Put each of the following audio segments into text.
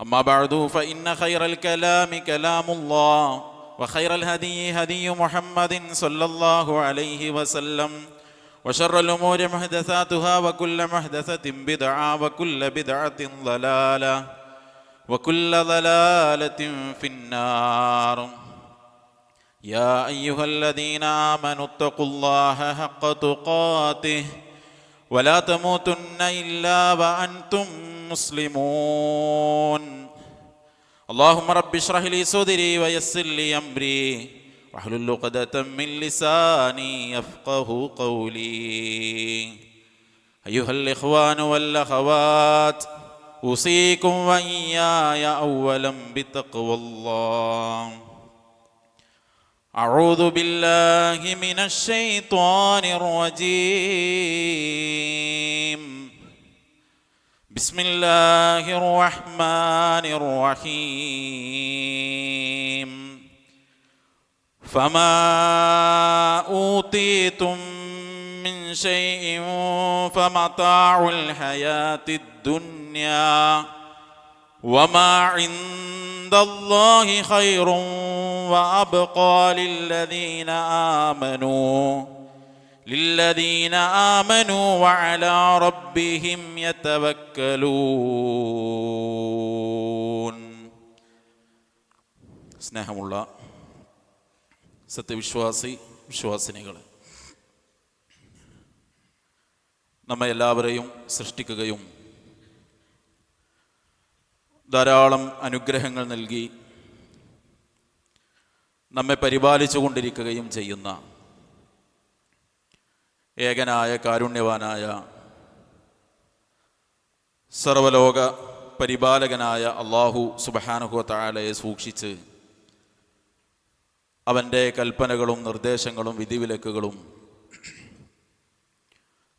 أما بعد فإن خير الكلام كلام الله وخير الهدي هدي محمد صلى الله عليه وسلم وشر الأمور محدثاتها وكل محدثة بدعة وكل بدعة ضلالة وكل ضلالة في النار. يا أيها الذين آمنوا اتقوا الله حق تقاته ولا تموتن إلا وأنتم مسلمون. اللهم رب اشرح لي صدري ويسر لي أمري. واحلل عقدة من لساني يفقه قولي. أيها الإخوان والأخوات أوصيكم وإياي اولا بتقوى الله. أعوذ بالله من الشيطان الرجيم. بسم الله الرحمن الرحيم. فما أوتيتم من شيء فمتاع الحياة الدنيا. وما عند الله خير وابقى للذين امنوا للذين امنوا وعلى ربهم يتوكلون സ്നേഹമുള്ള സത്യവിശ്വാസി വിശ്വാസിനികളെ നമ്മെ എല്ലാവരെയും സൃഷ്ടിക്കുകയും ധാരാളം അനുഗ്രഹങ്ങൾ നൽകി നമ്മെ പരിപാലിച്ചു കൊണ്ടിരിക്കുകയും ചെയ്യുന്ന ഏകനായ കാരുണ്യവാനായ സർവലോക പരിപാലകനായ അള്ളാഹു സുബഹാനുഹു താലയെ സൂക്ഷിച്ച് അവന്റെ കൽപ്പനകളും നിർദ്ദേശങ്ങളും വിധിവിലക്കുകളും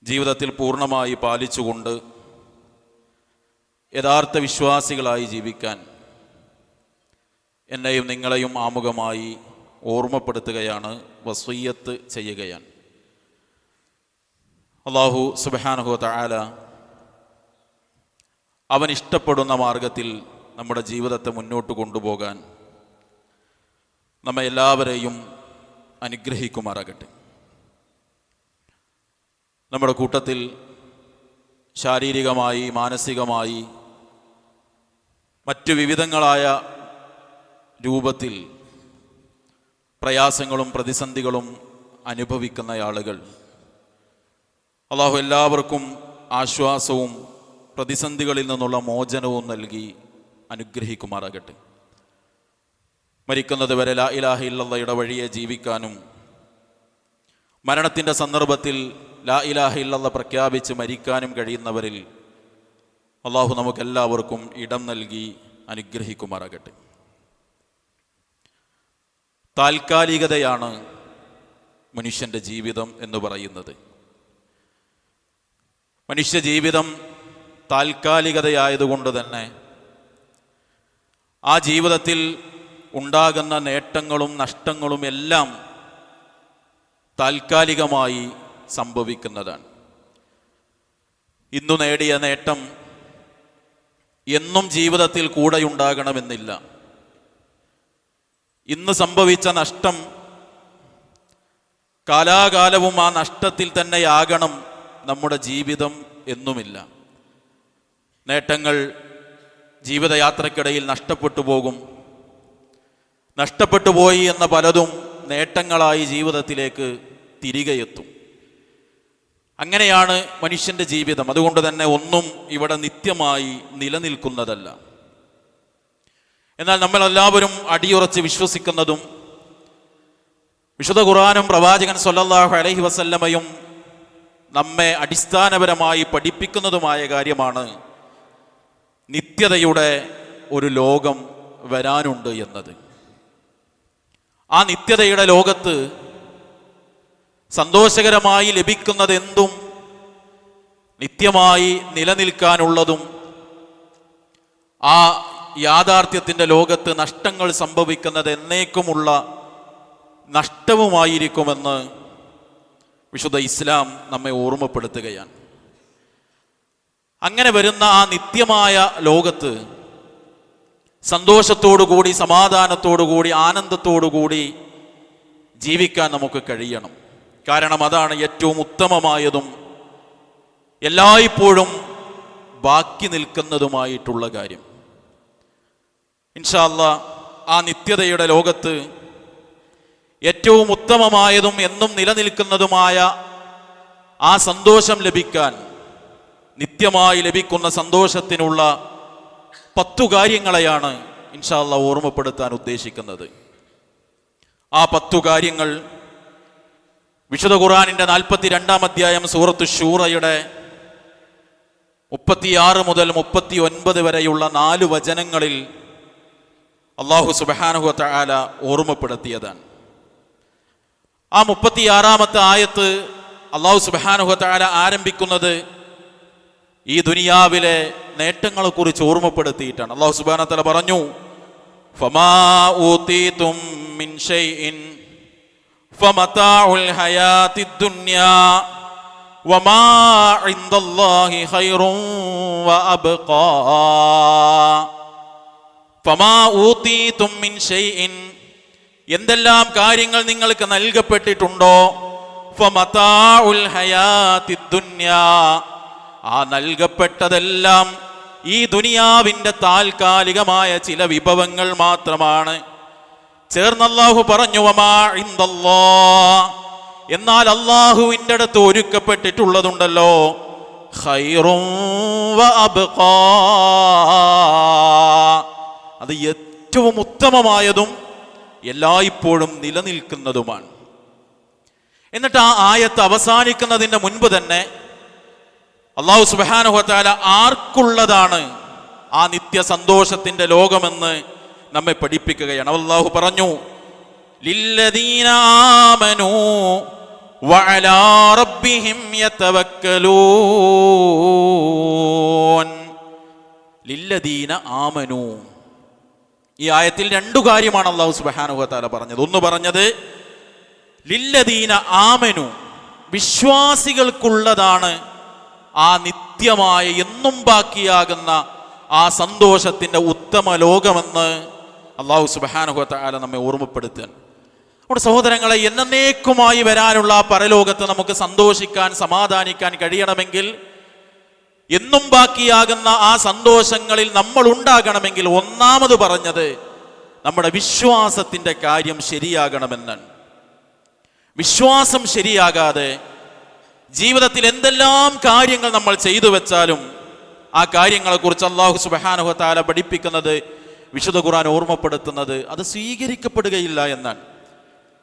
ജീവിതത്തിൽ പൂർണമായി പാലിച്ചുകൊണ്ട് യഥാർത്ഥ വിശ്വാസികളായി ജീവിക്കാൻ എന്നെയും നിങ്ങളെയും ആമുഖമായി ഓർമ്മപ്പെടുത്തുകയാണ് വസ്വയ്യത്ത് ചെയ്യുകയാണ്. അള്ളാഹു സുബാനുഹു താല അവൻ ഇഷ്ടപ്പെടുന്ന മാർഗത്തിൽ നമ്മുടെ ജീവിതത്തെ മുന്നോട്ട് കൊണ്ടുപോകാൻ നമ്മെ എല്ലാവരെയും അനുഗ്രഹിക്കുമാറാകട്ടെ. നമ്മുടെ കൂട്ടത്തിൽ ശാരീരികമായി മാനസികമായി മറ്റു വിവിധങ്ങളായ രൂപത്തിൽ പ്രയാസങ്ങളും പ്രതിസന്ധികളും അനുഭവിക്കുന്ന ആളുകൾ. അള്ളാഹു എല്ലാവർക്കും ആശ്വാസവും പ്രതിസന്ധികളിൽ നിന്നുള്ള മോചനവും നൽകി അനുഗ്രഹിക്കുമാറാകട്ടെ. മരിക്കുന്നത് വരെ ലാ ഇലാഹ ഇല്ലയുടെ വഴിയെ ജീവിക്കാനും മരണത്തിന്റെ സന്ദർഭത്തിൽ ലാ ഇലാഹ ഇല്ലല്ല പ്രഖ്യാപിച്ച് മരിക്കാനും കഴിയുന്നവരിൽ അള്ളാഹു നമുക്കെല്ലാവർക്കും ഇടം നൽകി അനുഗ്രഹിക്കുമാറാകട്ടെ. താൽക്കാലികതയാണ് മനുഷ്യന്റെ ജീവിതം എന്ന് പറയുന്നത്. മനുഷ്യ ജീവിതം താൽക്കാലികതയായതുകൊണ്ട് തന്നെ ആ ജീവിതത്തിൽ ഉണ്ടാകുന്ന നേട്ടങ്ങളും നഷ്ടങ്ങളും എല്ലാം താൽക്കാലികമായി സംഭവിക്കുന്നതാണ്. ഇന്നു നേടിയ നേട്ടം എന്നും ജീവിതത്തിൽ കൂടെയുണ്ടാകണമെന്നില്ല. ഇന്ന് സംഭവിച്ച നഷ്ടം കാലാകാലവും ആ നഷ്ടത്തിൽ തന്നെയാകണം നമ്മുടെ ജീവിതം എന്നുമില്ല. നേട്ടങ്ങൾ ജീവിതയാത്രക്കിടയിൽ നഷ്ടപ്പെട്ടു പോകും. നഷ്ടപ്പെട്ടു പോയി എന്ന പലതും നേട്ടങ്ങളായി ജീവിതത്തിലേക്ക് തിരികെ എത്തും അങ്ങനെയാണ് മനുഷ്യന്റെ ജീവിതം. അതുകൊണ്ട് തന്നെ ഒന്നും ഇവിടെ നിത്യമായി നിലനിൽക്കുന്നതല്ല. എന്നാൽ നമ്മൾ എല്ലാവരും അടിയുറച്ച് വിശ്വസിക്കുന്നതും വിശുദ്ധ ഖുറാനും പ്രവാചകൻ സൊല്ലാഹു അലഹി വസല്ലമയും നമ്മെ അടിസ്ഥാനപരമായി പഠിപ്പിക്കുന്നതുമായ കാര്യമാണ് നിത്യതയുടെ ഒരു ലോകം വരാനുണ്ട് എന്നത്. ആ നിത്യതയുടെ ലോകത്ത് സന്തോഷകരമായി ലഭിക്കുന്നത് എന്തും നിത്യമായി നിലനിൽക്കാനുള്ളതും ആ യാഥാർത്ഥ്യത്തിന്റെ ലോകത്ത് നഷ്ടങ്ങൾ സംഭവിക്കുന്നത് എന്നേക്കുമുള്ള നഷ്ടവുമായിരിക്കുമെന്ന് വിശുദ്ധ ഇസ്ലാം നമ്മെ ഓർമ്മപ്പെടുത്തുകയാണ്. അങ്ങനെ വരുന്ന ആ നിത്യമായ ലോകത്ത് സന്തോഷത്തോടുകൂടി സമാധാനത്തോടുകൂടി ആനന്ദത്തോടുകൂടി ജീവിക്കാൻ നമുക്ക് കഴിയണം. കാരണം അതാണ് ഏറ്റവും ഉത്തമമായതും എല്ലായ്പ്പോഴും ബാക്കി നിൽക്കുന്നതുമായിട്ടുള്ള കാര്യം. ഇൻഷാല്ല ആ നിത്യതയുടെ ലോകത്ത് ഏറ്റവും ഉത്തമമായതും എന്നും നിലനിൽക്കുന്നതുമായ ആ സന്തോഷം ലഭിക്കാൻ നിത്യമായി ലഭിക്കുന്ന സന്തോഷത്തിനുള്ള പത്തു കാര്യങ്ങളെയാണ് ഇൻഷാല്ല ഓർമ്മപ്പെടുത്താൻ ഉദ്ദേശിക്കുന്നത്. ആ പത്തു കാര്യങ്ങൾ വിശുദ്ധ ഖുറാനിന്റെ നാൽപ്പത്തി രണ്ടാം അധ്യായം സൂറത്ത് ഷൂറയുടെ മുപ്പത്തിയാറ് മുതൽ മുപ്പത്തി ഒൻപത് വരെയുള്ള നാല് വചനങ്ങളിൽ അള്ളാഹു സുബഹാനുഹു തആല ഓർമ്മപ്പെടുത്തിയതാണ്. ആ മുപ്പത്തിയാറാമത്തെ ആയത്ത് അള്ളാഹു സുബഹാനുഹു തആല ആരംഭിക്കുന്നത് ഈ ദുനിയാവിലെ നേട്ടങ്ങളെ കുറിച്ച് ഓർമ്മപ്പെടുത്തിയിട്ടാണ്. അള്ളാഹു സുബാന തല പറഞ്ഞു ഫമാ ഊതീതും മിൻ ഷൈഇൻ എന്തെല്ലാം കാര്യങ്ങൾ നിങ്ങൾക്ക് നൽകപ്പെട്ടിട്ടുണ്ടോ? ആ നൽകപ്പെട്ടതെല്ലാം ഈ ദുനിയാവിന്റെ താൽക്കാലികമായ ചില വിഭവങ്ങൾ മാത്രമാണ്. ചേർന്ന് അള്ളാഹു പറഞ്ഞു എന്നാൽ അള്ളാഹുവിന്റെ അടുത്ത് ഒരുക്കപ്പെട്ടിട്ടുള്ളതുണ്ടല്ലോ. അത് ഏറ്റവും ഉത്തമമായതും എല്ലായ്പ്പോഴും നിലനിൽക്കുന്നതുമാണ്. എന്നിട്ട് ആ ആയത്ത് അവസാനിക്കുന്നതിന് മുൻപ് തന്നെ അള്ളാഹു സുബാനുഹത്താല ആർക്കുള്ളതാണ് ആ നിത്യ സന്തോഷത്തിന്റെ ലോകമെന്ന് നമ്മെ പഠിപ്പിക്കുകയാണ്. അള്ളാഹു പറഞ്ഞു ആമനൂ ഈ ആയത്തിൽ രണ്ടു കാര്യമാണ് അള്ളാഹു സുബാനുഹത്താല പറഞ്ഞത്. ഒന്ന് പറഞ്ഞത് ലില്ലദീന ആമനു. വിശ്വാസികൾക്കുള്ളതാണ് ആ നിത്യമായ എന്നും ബാക്കിയാകുന്ന ആ സന്തോഷത്തിന്റെ ഉത്തമ ലോകമെന്ന് അള്ളാഹു സുബഹാനുഹത്ത ആല നമ്മെ ഓർമ്മപ്പെടുത്താൻ. നമ്മുടെ സഹോദരങ്ങളെ എന്നേക്കുമായി വരാനുള്ള പരലോകത്ത് നമുക്ക് സന്തോഷിക്കാൻ സമാധാനിക്കാൻ കഴിയണമെങ്കിൽ എന്നും ബാക്കിയാകുന്ന ആ സന്തോഷങ്ങളിൽ നമ്മൾ ഉണ്ടാകണമെങ്കിൽ ഒന്നാമത് പറഞ്ഞത് നമ്മുടെ വിശ്വാസത്തിന്റെ കാര്യം ശരിയാകണമെന്നാണ്. വിശ്വാസം ശരിയാകാതെ ജീവിതത്തിൽ എന്തെല്ലാം കാര്യങ്ങൾ നമ്മൾ ചെയ്തു വെച്ചാലും ആ കാര്യങ്ങളെക്കുറിച്ച് അള്ളാഹു സുബഹാനുഹത്താല പഠിപ്പിക്കുന്നത് വിശുദ്ധ ഖുർആൻ ഓർമ്മപ്പെടുത്തുന്നത് അത് സ്വീകരിക്കപ്പെടുകയില്ല എന്നാണ്.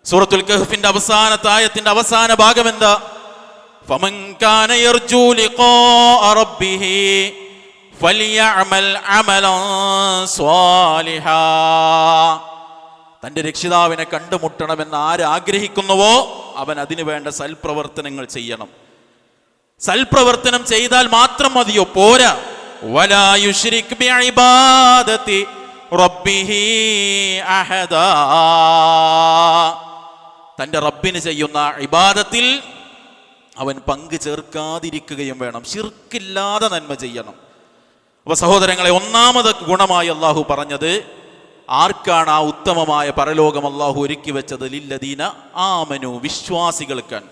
സൂറത്തുൽ കഹഫിന്റെ അവസാന ആയത്തിന്റെ അവസാന ഭാഗം എന്താ? തന്റെ രക്ഷിതാവിനെ കണ്ടുമുട്ടണമെന്ന് ആരാഗ്രഹിക്കുന്നുവോ ആഗ്രഹിക്കുന്നുവോ അവൻ അതിനു വേണ്ട സൽപ്രവർത്തനങ്ങൾ ചെയ്യണം. സൽപ്രവർത്തനം ചെയ്താൽ മാത്രം മതിയോ? പോരാ. വലായുഷിരിക് റബ്ബിഹി അഹദ. തന്റെ റബ്ബിന് ചെയ്യുന്ന ഇബാദത്തിൽ അവൻ പങ്ക് ചേർക്കാതിരിക്കുകയും വേണം. ശിർക്കില്ലാതെ നന്മ ചെയ്യണം. അപ്പൊ സഹോദരങ്ങളെ ഒന്നാമത് ഗുണമായി അള്ളാഹു പറഞ്ഞത് ആർക്കാണ് ആ ഉത്തമമായ പരലോകം അള്ളാഹു ഒരുക്കി വെച്ചത്? ലില്ലദീന ആമനു വിശ്വാസികൾക്കാണ്.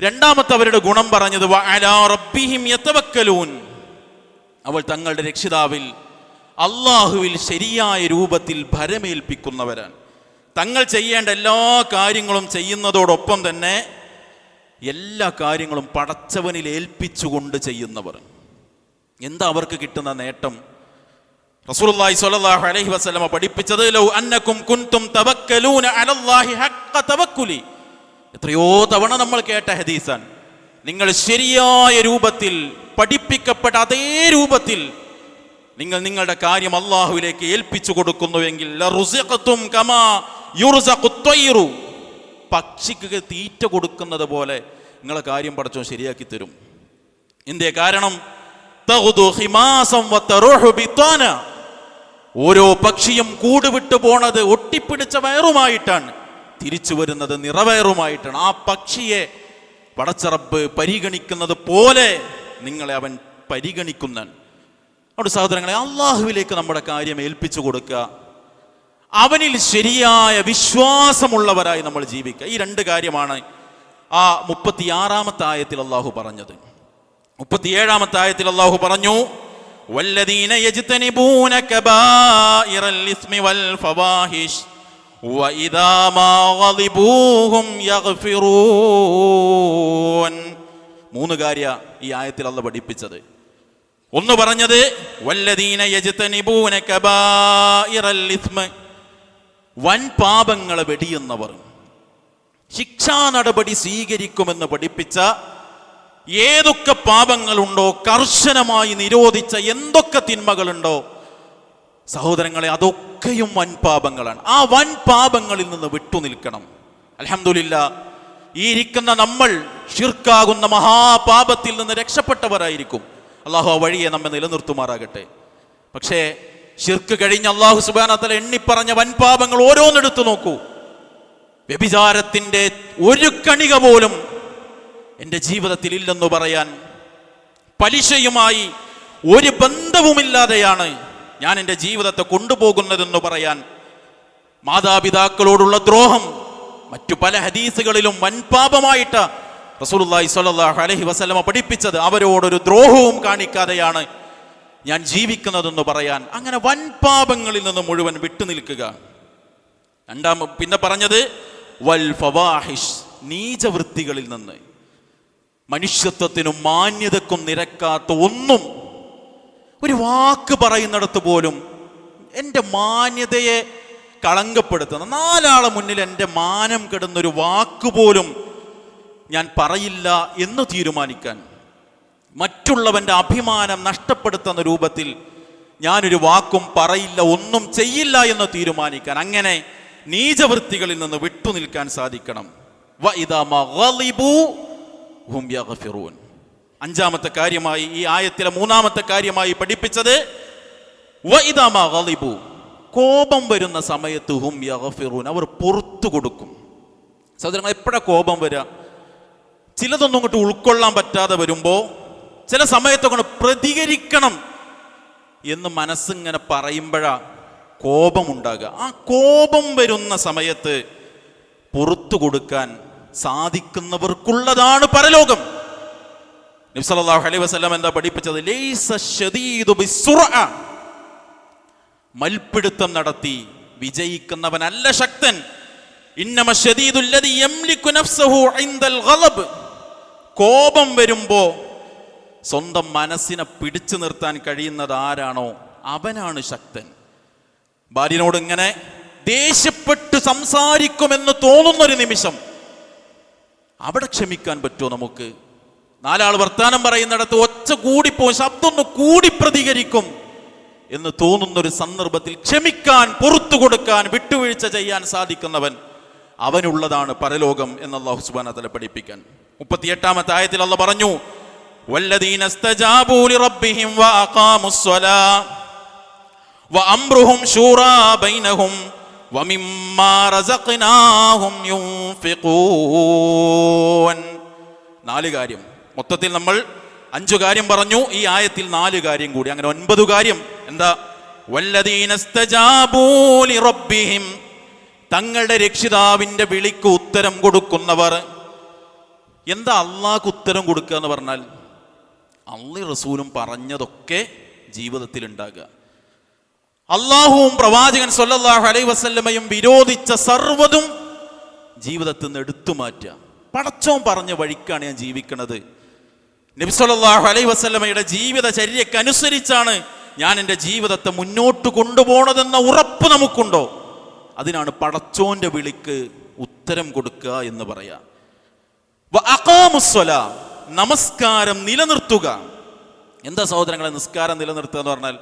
രണ്ടാമത്തെ അവരുടെ ഗുണം പറഞ്ഞത് റബ്ബിഹിം തങ്ങളുടെ രക്ഷിതാവിൽ അള്ളാഹുവിൽ ശരിയായ രൂപത്തിൽ ഭരമേൽപ്പിക്കുന്നവരാണ്. തങ്ങൾ ചെയ്യേണ്ട എല്ലാ കാര്യങ്ങളും ചെയ്യുന്നതോടൊപ്പം തന്നെ എല്ലാ കാര്യങ്ങളും പടച്ചവനിൽ ഏൽപ്പിച്ചുകൊണ്ട് ചെയ്യുന്നവർ. എന്താ അവർക്ക് കിട്ടുന്ന നേട്ടം? റസൂലുള്ളാഹി സ്വല്ലല്ലാഹു അലൈഹി വസല്ലമ പഠിപ്പിച്ചത് ലൗ അന്നക്കും കുൻതും തവക്കലൂന അലല്ലാഹി ഹഖ്ക തവക്കുലി. എത്രയോ തവണ നമ്മൾ കേട്ട ഹദീസാണ്. നിങ്ങൾ ശരിയായ രൂപത്തിൽ പഠിപ്പിക്കപ്പെട്ട അതേ രൂപത്തിൽ നിങ്ങൾ നിങ്ങളുടെ കാര്യം അള്ളാഹുവിലേക്ക് ഏൽപ്പിച്ചു കൊടുക്കുന്നുവെങ്കിൽ. പക്ഷിക്ക് തീറ്റ കൊടുക്കുന്നത് പോലെ നിങ്ങളെ കാര്യം പഠിച്ചോ ശരിയാക്കി തരും. എന്തേ കാരണം. ഓരോ പക്ഷിയും കൂട് വിട്ടു പോണത് ഒട്ടിപ്പിടിച്ച വയറുമായിട്ടാണ്. തിരിച്ചു വരുന്നത് നിറവയറുമായിട്ടാണ്. ആ പക്ഷിയെ പടച്ചറബ് പരിഗണിക്കുന്നത് പോലെ നിങ്ങളെ അവൻ പരിഗണിക്കുന്നൻ അവിടെ സഹോദരങ്ങളെ അള്ളാഹുവിലേക്ക് നമ്മുടെ കാര്യം ഏൽപ്പിച്ചു കൊടുക്കുക. അവനിൽ ശരിയായ വിശ്വാസമുള്ളവരായി നമ്മൾ ജീവിക്കുക. ഈ രണ്ട് കാര്യമാണ് ആ മുപ്പത്തിയാറാമത്തെ ആയത്തിൽ അള്ളാഹു പറഞ്ഞത്. മുപ്പത്തിയേഴാമത്തെ ആയത്തിൽ അള്ളാഹു പറഞ്ഞു മൂന്ന് കാര്യ ഈ ആയത്തിൽ അള്ള പഠിപ്പിച്ചത്. ഒന്ന് പറഞ്ഞത് വല്ലദീന യജ്തനിബൂന കബായിറൽ ഇസ്മ. വൻ പാപങ്ങളെ വെടിയുന്നവർ. ശിക്ഷാ നടപടി സ്വീകരിക്കുമെന്ന് പഠിപ്പിച്ച ഏതൊക്കെ പാപങ്ങളുണ്ടോ കർശനമായി നിരോധിച്ച എന്തൊക്കെ തിന്മകളുണ്ടോ സഹോദരങ്ങളെ അതൊക്കെയും വൻ പാപങ്ങളാണ്. ആ വൻ പാപങ്ങളിൽ നിന്ന് വിട്ടുനിൽക്കണം അലഹമില്ല ഈ ഇരിക്കുന്ന നമ്മൾ ഷിർക്കാകുന്ന മഹാപാപത്തിൽ നിന്ന് രക്ഷപ്പെട്ടവരായിരിക്കും. അള്ളാഹു ആ വഴിയെ നമ്മെ നിലനിർത്തുമാറാകട്ടെ. പക്ഷേ ഷിർക്ക് കഴിഞ്ഞ് അള്ളാഹു സുബാനത്തല എണ്ണിപ്പറഞ്ഞ വൻപാപങ്ങൾ ഓരോന്നെടുത്തു നോക്കൂ. വ്യഭിചാരത്തിന്റെ ഒരു കണിക പോലും എന്റെ ജീവിതത്തിൽ ഇല്ലെന്ന് പറയാൻ പലിശയുമായി ഒരു ബന്ധവുമില്ലാതെയാണ് ഞാൻ എന്റെ ജീവിതത്തെ കൊണ്ടുപോകുന്നതെന്ന് പറയാൻ മാതാപിതാക്കളോടുള്ള ദ്രോഹം മറ്റു പല ഹദീസുകളിലും വൻപാപമായിട്ട് റസൂലുള്ളാഹി സ്വല്ലല്ലാഹു അലൈഹി വസല്ലമ പഠിപ്പിച്ചത് അവരോടൊരു ദ്രോഹവും കാണിക്കാതെയാണ് ഞാൻ ജീവിക്കുന്നതെന്ന് പറയാൻ. അങ്ങനെ വൻ പാപങ്ങളിൽ നിന്ന് മുഴുവൻ വിട്ടുനിൽക്കുക രണ്ടാം പിന്നെ പറഞ്ഞത് വൽ ഫവാഹിഷ് നീചവൃത്തികളിൽ നിന്ന്. മനുഷ്യത്വത്തിനും മാന്യതക്കും നിരക്കാത്ത ഒന്നും. ഒരു വാക്ക് പറയുന്നിടത്ത് പോലും എന്റെ മാന്യതയെ കളങ്കപ്പെടുത്തുന്ന നാലാളെ മുന്നിൽ എന്റെ മാനം കെടുന്നൊരു വാക്ക് പോലും ഞാൻ പറയില്ല എന്ന് തീരുമാനിക്കാൻ മറ്റുള്ളവന്റെ അഭിമാനം നഷ്ടപ്പെടുത്തുന്ന രൂപത്തിൽ ഞാനൊരു വാക്കും പറയില്ല ഒന്നും ചെയ്യില്ല എന്ന് തീരുമാനിക്കാൻ അങ്ങനെ നീചവൃത്തികളിൽ നിന്ന് വിട്ടുനിൽക്കാൻ സാധിക്കണം. അഞ്ചാമത്തെ കാര്യമായി ഈ ആയത്തിലെ മൂന്നാമത്തെ കാര്യമായി പഠിപ്പിച്ചത് കോപം വരുന്ന സമയത്ത് ഹും. അവർ പുറത്തു കൊടുക്കും സഹോദരങ്ങൾ എപ്പോഴാണ് കോപം വരിക ചിലതൊന്നും ഇങ്ങോട്ട് ഉൾക്കൊള്ളാൻ പറ്റാതെ വരുമ്പോൾ ചില സമയത്തൊക്കെ പ്രതികരിക്കണം എന്ന് മനസ്സിങ്ങനെ പറയുമ്പോഴാ കോപമുണ്ടാകുക ആ കോപം വരുന്ന സമയത്ത് പുറത്തു കൊടുക്കാൻ സാധിക്കുന്നവർക്കുള്ളതാണ് പരലോകം നബി സല്ലല്ലാഹു അലൈഹി വസല്ലം എന്താ പഠിപ്പിച്ചത്. മൽപ്പിടുത്തം നടത്തി വിജയിക്കുന്നവനല്ല ശക്തൻ ഇന്നമ ശദീദുൽ ലദി നഫ്സഹു ഇൻദൽ ഗളബ്. കോപം വരുമ്പോ സ്വന്തം മനസ്സിനെ പിടിച്ചു നിർത്താൻ കഴിയുന്നത് ആരാണോ അവനാണ് ശക്തൻ. ഭാര്യനോട് ഇങ്ങനെ ദേഷ്യപ്പെട്ട് സംസാരിക്കുമെന്ന് തോന്നുന്നൊരു നിമിഷം അവിടെ ക്ഷമിക്കാൻ പറ്റുമോ നമുക്ക്? നാലാൾ വർത്താനം പറയുന്നിടത്ത് ഒച്ച കൂടിപ്പോവും ശബ്ദം ഒന്ന് കൂടി പ്രതികരിക്കും എന്ന് തോന്നുന്നൊരു സന്ദർഭത്തിൽ ക്ഷമിക്കാൻ പുറത്തു കൊടുക്കാൻ വിട്ടുവീഴ്ച ചെയ്യാൻ സാധിക്കുന്നവൻ അവനുള്ളതാണ് പരലോകം എന്ന് അള്ളാഹു സുബാന പഠിപ്പിക്കാൻ. മുപ്പത്തിയെട്ടാമത്തെ ആയത്തിൽ അല്ല പറഞ്ഞു നാല് കാര്യം. മൊത്തത്തിൽ നമ്മൾ അഞ്ചു കാര്യം പറഞ്ഞു ഈ ആയത്തിൽ നാല് കാര്യം കൂടി. അങ്ങനെ ഒൻപത് കാര്യം. എന്താ? തങ്ങളുടെ രക്ഷിതാവിന്റെ വിളിക്ക് ഉത്തരം കൊടുക്കുന്നവർ എന്താ അള്ളാഹ്ക്ക് ഉത്തരം കൊടുക്കുക എന്ന് പറഞ്ഞാൽ അള്ളി റസൂലും പറഞ്ഞതൊക്കെ ജീവിതത്തിൽ ഉണ്ടാകുക അള്ളാഹുവും പ്രവാചകൻ സൊല്ലാഹു അലൈ വസല്ലമയും വിരോധിച്ച സർവതും ജീവിതത്തിൽ നിന്ന് എടുത്തു മാറ്റുക. പടച്ചവും പറഞ്ഞ വഴിക്കാണ് ഞാൻ ജീവിക്കുന്നത്. നബി സല്ലല്ലാഹു അലൈഹി വസല്ലമയുടെ ജീവിതചര്യക്കനുസരിച്ചാണ് ഞാൻ എന്റെ ജീവിതത്തെ മുന്നോട്ട് കൊണ്ടുപോകണതെന്ന ഉറപ്പ് നമുക്കുണ്ടോ? അതിനാണ് പടച്ചോന്റെ വിളിക്ക് ഉത്തരം കൊടുക്കുക എന്ന് പറയാം. നമസ്കാരം നിലനിർത്തുക. എന്താ സഹോദരങ്ങളെ നിസ്കാരം നിലനിർത്തുക എന്ന് പറഞ്ഞാൽ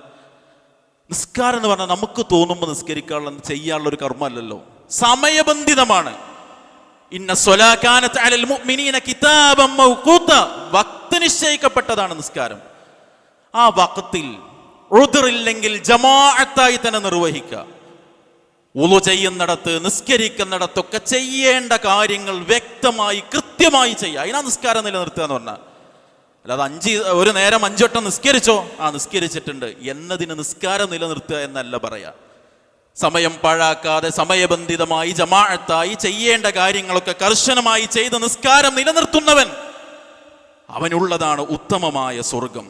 നിസ്കാരം എന്ന് പറഞ്ഞാൽ നമുക്ക് തോന്നുമ്പോൾ നിസ്കരിക്കാനുള്ള ചെയ്യാനുള്ള ഒരു കർമ്മമല്ലല്ലോ. സമയബന്ധിതമാണ്. ഇന്ന സ്വലാകാനത്ത് അലൽ മുഅ്മിനീന വക്ത് നിശ്ചയിക്കപ്പെട്ടതാണ് നിസ്കാരം. ആ വക്തിൽ ഉദറില്ലെങ്കിൽ ജമാഅത്തായി തന്നെ നിർവഹിക്കുക. ഉളു ചെയ്യുന്നിടത്ത് നിസ്കരിക്കുന്നിടത്തൊക്കെ ചെയ്യേണ്ട കാര്യങ്ങൾ വ്യക്തമായി കൃത്യമായി ചെയ്യുക. അതിനാ നിസ്കാരം നിലനിർത്തുക എന്ന് പറഞ്ഞാൽ. അല്ലാതെ അഞ്ച് ഒരു നേരം അഞ്ചുവട്ടം നിസ്കരിച്ചോ? ആ നിസ്കരിച്ചിട്ടുണ്ട്. എന്നതിന് നിസ്കാരം നിലനിർത്തുക എന്നല്ല പറയാ സമയം പാഴാക്കാതെ സമയബന്ധിതമായി ജമാഴത്തായി ചെയ്യേണ്ട കാര്യങ്ങളൊക്കെ കർശനമായി ചെയ്ത് നിസ്കാരം നിലനിർത്തുന്നവൻ അവനുള്ളതാണ് ഉത്തമമായ സ്വർഗം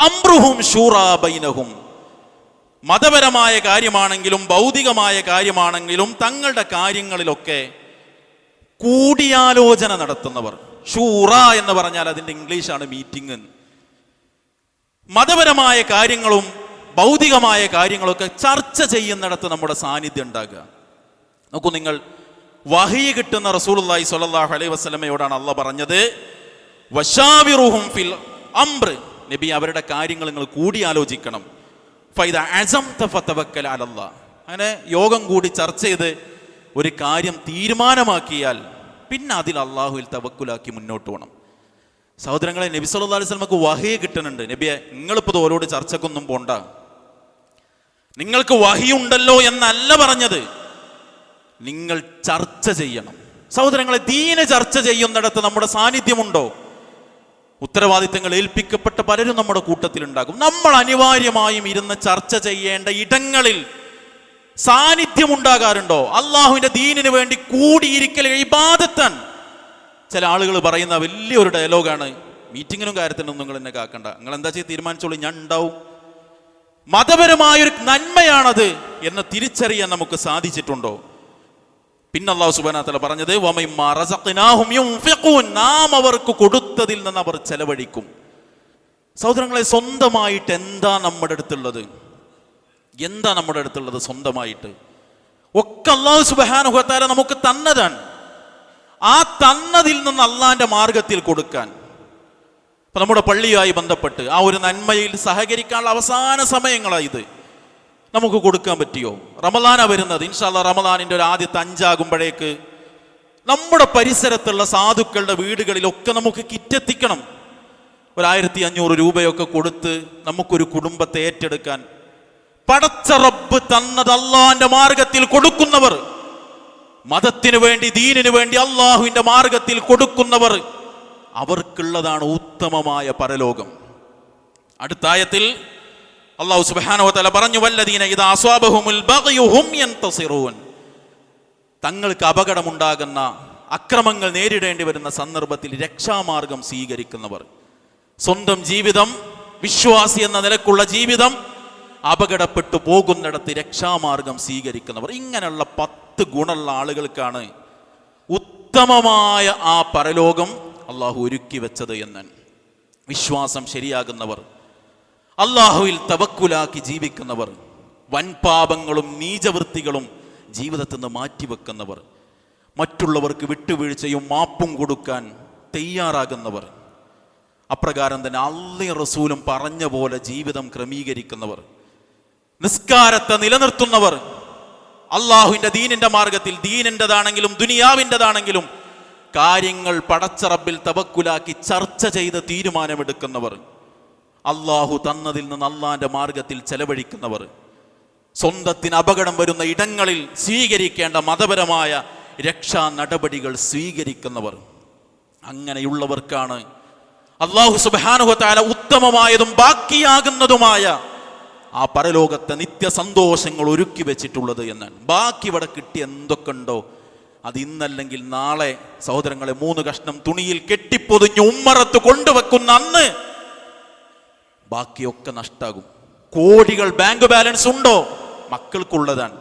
അമ്രുഹും ഷൂറാബൈനഹും ബൈനഹും. മതപരമായ കാര്യമാണെങ്കിലും ഭൗതികമായ കാര്യമാണെങ്കിലും തങ്ങളുടെ കാര്യങ്ങളിലൊക്കെ കൂടിയാലോചന നടത്തുന്നവർ. ഷൂറ എന്ന് പറഞ്ഞാൽ അതിന്റെ ഇംഗ്ലീഷാണ് മീറ്റിംഗ് മതപരമായ കാര്യങ്ങളും ഭൗതികമായ കാര്യങ്ങളൊക്കെ ചർച്ച ചെയ്യുന്നിടത്ത് നമ്മുടെ സാന്നിധ്യം ഉണ്ടാകുക. നോക്കൂ നിങ്ങൾ വഹി കിട്ടുന്ന റസൂലുള്ളാഹി സ്വല്ലല്ലാഹു അലൈഹി വസ്ലമയോടാണ് അള്ള പറഞ്ഞത് വശാവിറുഹും ഫിൽ അംർ നബി അവരുടെ കാര്യങ്ങൾ നിങ്ങൾ കൂടിയാലോചിക്കണം. ഫൈദ അസം തഫത്തവക്കൽ അലല്ല അങ്ങനെ യോഗം കൂടി ചർച്ച ചെയ്ത് ഒരു കാര്യം തീരുമാനമാക്കിയാൽ പിന്നെ അതിൽ അള്ളാഹുവിൽ തവക്കുലാക്കി മുന്നോട്ട് പോകണം സഹോദരങ്ങളെ നബി സല്ലാ അലൈഹി വസല്ലമക്ക് വഹയെ കിട്ടുന്നുണ്ട്. നബിയെ നിങ്ങളിപ്പോൾ ഓരോട് ചർച്ചക്കൊന്നും പോണ്ട. നിങ്ങൾക്ക് വഹിയുണ്ടല്ലോ എന്നല്ല പറഞ്ഞത്. നിങ്ങൾ ചർച്ച ചെയ്യണം. സഹോദരങ്ങളെ ദീന ചർച്ച ചെയ്യുന്നിടത്ത് നമ്മുടെ സാന്നിധ്യമുണ്ടോ? ഉത്തരവാദിത്തങ്ങൾ ഏൽപ്പിക്കപ്പെട്ട പലരും നമ്മുടെ കൂട്ടത്തിൽ ഉണ്ടാകും നമ്മൾ അനിവാര്യമായും ഇരുന്ന് ചർച്ച ചെയ്യേണ്ട ഇടങ്ങളിൽ സാന്നിധ്യം ഉണ്ടാകാറുണ്ടോ അള്ളാഹുവിന്റെ ദീനിന് വേണ്ടി കൂടിയിരിക്കൽ ഇബാദത്തൻ. ചില ആളുകൾ പറയുന്ന വലിയൊരു ഡയലോഗാണ്. മീറ്റിങ്ങിനും കാര്യത്തിനൊന്നും നിങ്ങൾ എന്നെ കാക്കണ്ട. നിങ്ങൾ എന്താ ചെയ്ത് തീരുമാനിച്ചോളൂ ഞാൻ ഉണ്ടാവും. മതപരമായൊരു നന്മയാണത് എന്ന് തിരിച്ചറിയാൻ നമുക്ക് സാധിച്ചിട്ടുണ്ടോ? പിന്നെ അള്ളാഹു സുബാനത്തല പറഞ്ഞത്. നാം അവർക്ക് കൊടുത്തതിൽ നിന്ന് അവർ ചെലവഴിക്കും. സഹോദരങ്ങളെ സ്വന്തമായിട്ട് എന്താ നമ്മുടെ അടുത്തുള്ളത്? എന്താ നമ്മുടെ അടുത്തുള്ളത് സ്വന്തമായിട്ട്? ഒക്കെ അള്ളാഹു സുബാനുഹത്താല നമുക്ക് തന്നതാണ്. ആ തന്നതിൽ നിന്ന് അള്ളാന്റെ മാർഗത്തിൽ കൊടുക്കാൻ. നമ്മുടെ പള്ളിയുമായി ബന്ധപ്പെട്ട് ആ ഒരു നന്മയിൽ സഹകരിക്കാനുള്ള അവസാന സമയങ്ങളാണ് ഇത്. നമുക്ക് കൊടുക്കാൻ പറ്റിയോ? റമദാന വരുന്നത്. ഇൻഷാല്ല റമദാനിന്റെ ഒരു ആദ്യത്തെ അഞ്ചാകുമ്പോഴേക്ക് നമ്മുടെ പരിസരത്തുള്ള സാധുക്കളുടെ വീടുകളിലൊക്കെ നമുക്ക് കിറ്റെത്തിക്കണം. ഒരു ആയിരത്തി അഞ്ഞൂറ് രൂപയൊക്കെ കൊടുത്ത് നമുക്കൊരു കുടുംബത്തെ ഏറ്റെടുക്കാൻ പടച്ച റബ്ബ് തന്നത് അള്ളാഹിന്റെ മാർഗത്തിൽ കൊടുക്കുന്നവർ മതത്തിനു വേണ്ടി ദീനിനു വേണ്ടി അള്ളാഹുവിന്റെ മാർഗത്തിൽ കൊടുക്കുന്നവർ അവർക്കുള്ളതാണ് ഉത്തമമായ പരലോകം. അടുത്ത ആയത്തിൽ അള്ളാഹു സുബാനോ തല പറഞ്ഞു വല്ലദീന ഇത് അസ്വാബഹുമുൽ തങ്ങൾക്ക് അപകടമുണ്ടാകുന്ന അക്രമങ്ങൾ നേരിടേണ്ടി വരുന്ന സന്ദർഭത്തിൽ രക്ഷാമാർഗം സ്വീകരിക്കുന്നവർ. സ്വന്തം ജീവിതം വിശ്വാസി എന്ന നിലക്കുള്ള ജീവിതം അപകടപ്പെട്ടു പോകുന്നിടത്ത് രക്ഷാമാർഗം സ്വീകരിക്കുന്നവർ. ഇങ്ങനെയുള്ള പത്ത് ഗുണമുള്ള ആളുകൾക്കാണ് ഉത്തമമായ ആ പരലോകം അള്ളാഹു ഒരുക്കി വെച്ചത് എന്ന്. വിശ്വാസം ശരിയാകുന്നവർ അള്ളാഹുവിൽ തവക്കുലാക്കി ജീവിക്കുന്നവർ വൻപാപങ്ങളും നീചവൃത്തികളും ജീവിതത്തിൽ നിന്ന് മാറ്റിവെക്കുന്നവർ മറ്റുള്ളവർക്ക് വിട്ടുവീഴ്ചയും മാപ്പും കൊടുക്കാൻ തയ്യാറാകുന്നവർ അപ്രകാരം തന്നെ അള്ളി റസൂലും പറഞ്ഞ പോലെ ജീവിതം ക്രമീകരിക്കുന്നവർ നിസ്കാരത്തെ നിലനിർത്തുന്നവർ അള്ളാഹുവിന്റെ ദീനിന്റെ മാർഗത്തിൽ ദീനിന്റെതാണെങ്കിലും ദുനിയാവിന്റെതാണെങ്കിലും കാര്യങ്ങൾ പടച്ചറബിൽ തവക്കുലാക്കി ചർച്ച ചെയ്ത് തീരുമാനമെടുക്കുന്നവർ. അള്ളാഹു തന്നതിൽ നിന്ന് അള്ളാന്റെ മാർഗത്തിൽ ചെലവഴിക്കുന്നവർ. സ്വന്തത്തിന് അപകടം വരുന്ന ഇടങ്ങളിൽ സ്വീകരിക്കേണ്ട മതപരമായ രക്ഷാ നടപടികൾ സ്വീകരിക്കുന്നവർ. അങ്ങനെയുള്ളവർക്കാണ് അള്ളാഹു സുബാനുഹത്താല ഉത്തമമായതും ബാക്കിയാകുന്നതുമായ ആ പരലോകത്തെ നിത്യ സന്തോഷങ്ങൾ ഒരുക്കി വെച്ചിട്ടുള്ളത് എന്നാണ്. ബാക്കി ഇവിടെ കിട്ടി എന്തൊക്കെ ഉണ്ടോ? അത് ഇന്നല്ലെങ്കിൽ നാളെ സഹോദരങ്ങളെ മൂന്ന് കഷ്ണം തുണിയിൽ കെട്ടിപ്പൊതിഞ്ഞ് ഉമ്മറത്ത് കൊണ്ടുവെക്കുന്ന അന്ന് ബാക്കിയൊക്കെ നഷ്ടാകും. കോടികൾ ബാങ്ക് ബാലൻസ് ഉണ്ടോ? മക്കൾക്കുള്ളതാണ്.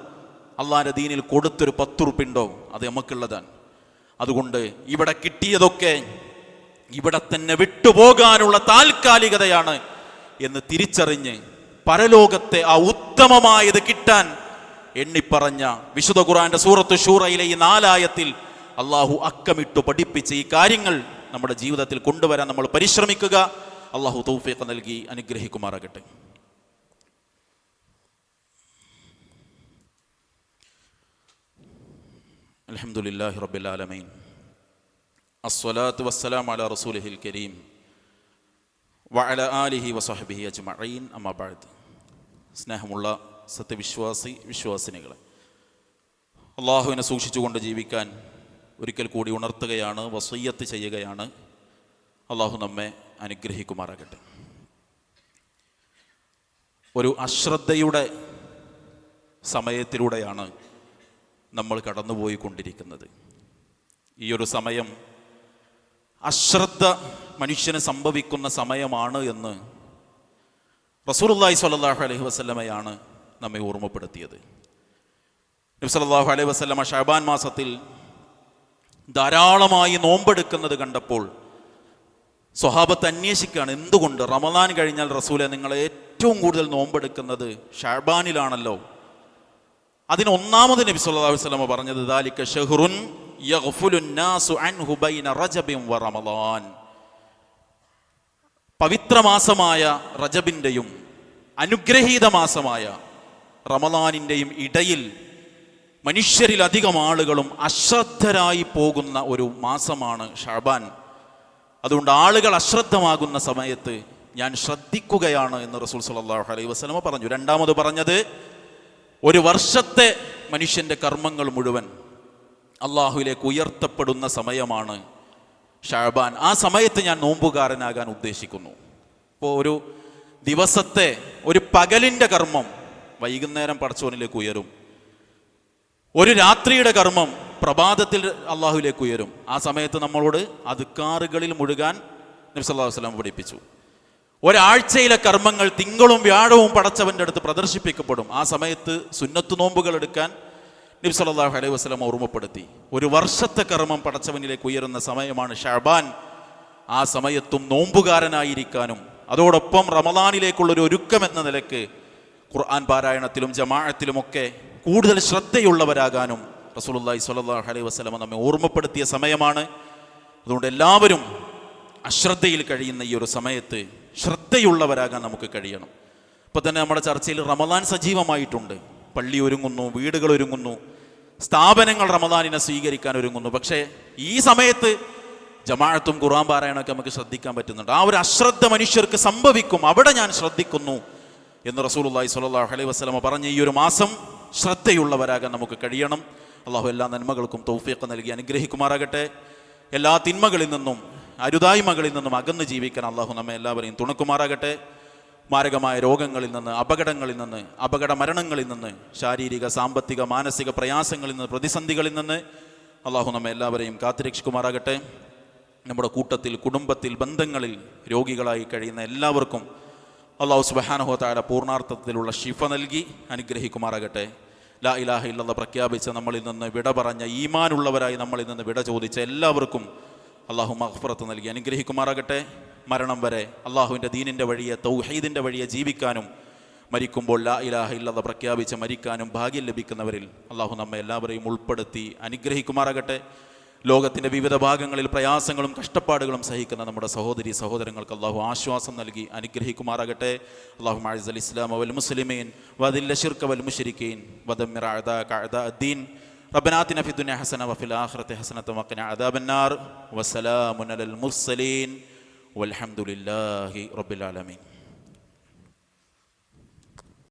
അള്ളാന്റെ ദീനിൽ കൊടുത്തൊരു പത്തുറുപ്പുണ്ടോ? അത് നമുക്കുള്ളതാണ് അതുകൊണ്ട് ഇവിടെ കിട്ടിയതൊക്കെ ഇവിടെ തന്നെ വിട്ടുപോകാനുള്ള താൽക്കാലികതയാണ് എന്ന് തിരിച്ചറിഞ്ഞ് പരലോകത്തെ ആ ഉത്തമമായത് കിട്ടാൻ എണ്ണിപ്പറഞ്ഞ വിശുദ്ധ ഖുറാന്റെ സൂറത്ത് ഷൂറയിലെ ഈ നാലായത്തിൽ അള്ളാഹു അക്കമിട്ടു പഠിപ്പിച്ച് ഈ കാര്യങ്ങൾ നമ്മുടെ ജീവിതത്തിൽ കൊണ്ടുവരാൻ നമ്മൾ പരിശ്രമിക്കുക. അള്ളാഹു തൗഫീഖ് നൽകി അനുഗ്രഹിക്കുമാറാകട്ടെ. അലഹമുല്ലാഹി റബ്ബിലാലമീൻ അസ്വലാത്ത് വസ്സലാം അല റസൂലിഹിൽ കരീം. വഅല ആലിഹി വസഹബിഹി അജ്മഈൻ. അമ്മാ ബഅദ്. സ്നേഹമുള്ള സത്യവിശ്വാസി വിശ്വാസിനികളെ അള്ളാഹുവിനെ സൂക്ഷിച്ചുകൊണ്ട് ജീവിക്കാൻ ഒരിക്കൽ കൂടി ഉണർത്തുകയാണ് വസയ്യത്ത് ചെയ്യുകയാണ്. അള്ളാഹു നമ്മെ അനുഗ്രഹിക്കുമാറാകട്ടെ. ഒരു അശ്രദ്ധയുടെ സമയത്തിലൂടെയാണ് നമ്മൾ കടന്നുപോയിക്കൊണ്ടിരിക്കുന്നത്. ഈ ഒരു സമയം അശ്രദ്ധ മനുഷ്യന് സംഭവിക്കുന്ന സമയമാണ് എന്ന് റസൂലുള്ളാഹി സ്വല്ലല്ലാഹു അലൈഹി വസ്ലമയാണ് നമ്മെ ഓർമ്മപ്പെടുത്തിയത്. നബി സല്ലല്ലാഹു അലൈഹി വസ്ലമ ഷാബാൻ മാസത്തിൽ ധാരാളമായി നോമ്പെടുക്കുന്നത് കണ്ടപ്പോൾ സ്വഹാബത്ത് അന്വേഷിക്കുകയാണ് എന്തുകൊണ്ട്? റമദാൻ കഴിഞ്ഞാൽ റസൂലെ നിങ്ങൾ ഏറ്റവും കൂടുതൽ നോമ്പെടുക്കുന്നത് ഷാബാനിലാണല്ലോ. അതിന് ഒന്നാമത് നബി അലൈഹി വസല്ലം പറഞ്ഞത് ദാലിക ഷഹ്റുൻ പവിത്ര പവിത്രമാസമായ റജബിന്റെയും അനുഗ്രഹീത മാസമായ റമദാനിന്റെയും ഇടയിൽ മനുഷ്യരിലധികം ആളുകളും അശ്രദ്ധരായി പോകുന്ന ഒരു മാസമാണ് ഷാബാൻ. അതുകൊണ്ട് ആളുകൾ അശ്രദ്ധമാകുന്ന സമയത്ത് ഞാൻ ശ്രദ്ധിക്കുകയാണ് എന്ന് റസൂൽ സല്ലല്ലാഹു അലൈഹി വസ്ലമ പറഞ്ഞു. രണ്ടാമത് പറഞ്ഞത് ഒരു വർഷത്തെ മനുഷ്യന്റെ കർമ്മങ്ങൾ മുഴുവൻ അള്ളാഹുവിലേക്ക് ഉയർത്തപ്പെടുന്ന സമയമാണ് ഷാബാൻ. ആ സമയത്ത് ഞാൻ നോമ്പുകാരനാകാൻ ഉദ്ദേശിക്കുന്നു. ഇപ്പോൾ ഒരു ദിവസത്തെ ഒരു പകലിന്റെ കർമ്മം വൈകുന്നേരം പടച്ചോനിലേക്ക് ഉയരും. ഒരു രാത്രിയുടെ കർമ്മം പ്രഭാതത്തിൽ അള്ളാഹുലേക്ക് ഉയരും. ആ സമയത്ത് നമ്മളോട് അതുക്കാറുകളിൽ മുഴുകാൻ നബി സല്ലല്ലാഹു അലൈഹി വസല്ലം പഠിപ്പിച്ചു. ഒരാഴ്ചയിലെ കർമ്മങ്ങൾ തിങ്കളും വ്യാഴവും പടച്ചവന്റെ അടുത്ത് പ്രദർശിപ്പിക്കപ്പെടും. ആ സമയത്ത് സുന്നത്ത് നോമ്പുകൾ എടുക്കാൻ നബി സല്ലല്ലാഹു അലൈഹി വസല്ലം ഓർമ്മപ്പെടുത്തി. ഒരു വർഷത്തെ കർമ്മം പടച്ചവനിലേക്ക് ഉയരുന്ന സമയമാണ് ഷാബാൻ. ആ സമയത്തും നോമ്പുകാരനായിരിക്കാനും അതോടൊപ്പം റമദാനിലേക്കുള്ള ഒരു ഒരുക്കം എന്ന നിലയ്ക്ക് ഖുർആൻ പാരായണത്തിലും ജമാഅത്തിലുമൊക്കെ കൂടുതൽ ശ്രദ്ധയുള്ളവരാകാനും റസൂലുള്ളാഹി സ്വല്ലല്ലാഹു അലൈഹി വസല്ലം നമ്മെ ഓർമ്മപ്പെടുത്തിയ സമയമാണ്. അതുകൊണ്ട് എല്ലാവരും അശ്രദ്ധയിൽ കഴിയുന്ന ഈ ഒരു സമയത്ത് ശ്രദ്ധയുള്ളവരാകാൻ നമുക്ക് കഴിയണം. ഇപ്പോൾ തന്നെ നമ്മുടെ ചർച്ചയിൽ റമദാൻ സജീവമായിട്ടുണ്ട്. പള്ളി ഒരുങ്ങുന്നു വീടുകൾ ഒരുങ്ങുന്നു സ്ഥാപനങ്ങൾ റമദാനിനെ സ്വീകരിക്കാൻ ഒരുങ്ങുന്നു. പക്ഷേ ഈ സമയത്ത് ജമാഅത്തും ഖുർആൻ പാരായണമൊക്കെ നമുക്ക് ശ്രദ്ധിക്കാൻ പറ്റുന്നുണ്ട്. ആ ഒരു അശ്രദ്ധ മനുഷ്യർക്ക് സംഭവിക്കും. അവിടെ ഞാൻ ശ്രദ്ധിക്കുന്നു എന്ന് റസൂലുള്ളാഹി സ്വല്ലല്ലാഹു അലൈഹി വസല്ലമ പറഞ്ഞ ഈ ഒരു മാസം ശ്രദ്ധയുള്ളവരാകാൻ നമുക്ക് കഴിയണം. അള്ളാഹു എല്ലാ നന്മകൾക്കും തൗഫീഖ് നൽകി അനുഗ്രഹിക്കുമാറാകട്ടെ. എല്ലാ തിന്മകളിൽ നിന്നും അരുതായ്മകളിൽ നിന്നും അകന്ന് ജീവിക്കാൻ അള്ളാഹു നമ്മെ എല്ലാവരെയും തുണക്കുമാറാകട്ടെ. മാരകമായ രോഗങ്ങളിൽ നിന്ന് അപകടങ്ങളിൽ നിന്ന് അപകട മരണങ്ങളിൽ നിന്ന് ശാരീരിക സാമ്പത്തിക മാനസിക പ്രയാസങ്ങളിൽ നിന്ന് പ്രതിസന്ധികളിൽ നിന്ന് അള്ളാഹു നമ്മെ എല്ലാവരെയും കാത്തുരക്ഷിക്കുമാറാകട്ടെ. നമ്മുടെ കൂട്ടത്തിൽ കുടുംബത്തിൽ ബന്ധങ്ങളിൽ രോഗികളായി കഴിയുന്ന എല്ലാവർക്കും അള്ളാഹു സുബഹാനഹോത്തായ പൂർണാർത്ഥത്തിലുള്ള ഷിഫ നൽകി അനുഗ്രഹിക്കുമാറാകട്ടെ. ലാ ഇലാഹ ഇല്ലെന്ന് പ്രഖ്യാപിച്ച് നമ്മളിൽ നിന്ന് വിട പറഞ്ഞ ഈമാനുള്ളവരായി നമ്മളിൽ നിന്ന് വിട ചോദിച്ച എല്ലാവർക്കും അള്ളാഹു മഹ്ഫറത്ത് നൽകി. അനുഗ്രഹിക്കുമാറാകട്ടെ. മരണം വരെ അള്ളാഹുവിന്റെ ദീനിന്റെ വഴിയെ തൗഹീദിന്റെ വഴിയെ ജീവിക്കാനും മരിക്കുമ്പോൾ ലാ ഇലാഹ ഇല്ലാതെ പ്രഖ്യാപിച്ച് മരിക്കാനും ഭാഗ്യം ലഭിക്കുന്നവരിൽ അള്ളാഹു നമ്മെ എല്ലാവരെയും ഉൾപ്പെടുത്തി അനുഗ്രഹിക്കുമാറാകട്ടെ. ലോകത്തിൻ്റെ വിവിധ ഭാഗങ്ങളിൽ പ്രയാസങ്ങളും കഷ്ടപ്പാടുകളും സഹിക്കുന്ന നമ്മുടെ സഹോദരി സഹോദരങ്ങൾക്ക് അള്ളാഹു ആശ്വാസം നൽകി അനുഗ്രഹിക്കുമാറാകട്ടെ അള്ളാഹു മാഴ്സ് അൽ ഇസ്ലാം വൽ മുസ്ലിമീൻ വദില്ല ഷിർക്ക വൽ മുഷരിക്കീൻ വദമ്മിർ അഅദാക അഅദാ الدين ربنا آتنا في الدنيا حسنة وفي الآخرة حسنة وقنا عذاب النار وسلام على المرسلين والحمد لله رب العالمين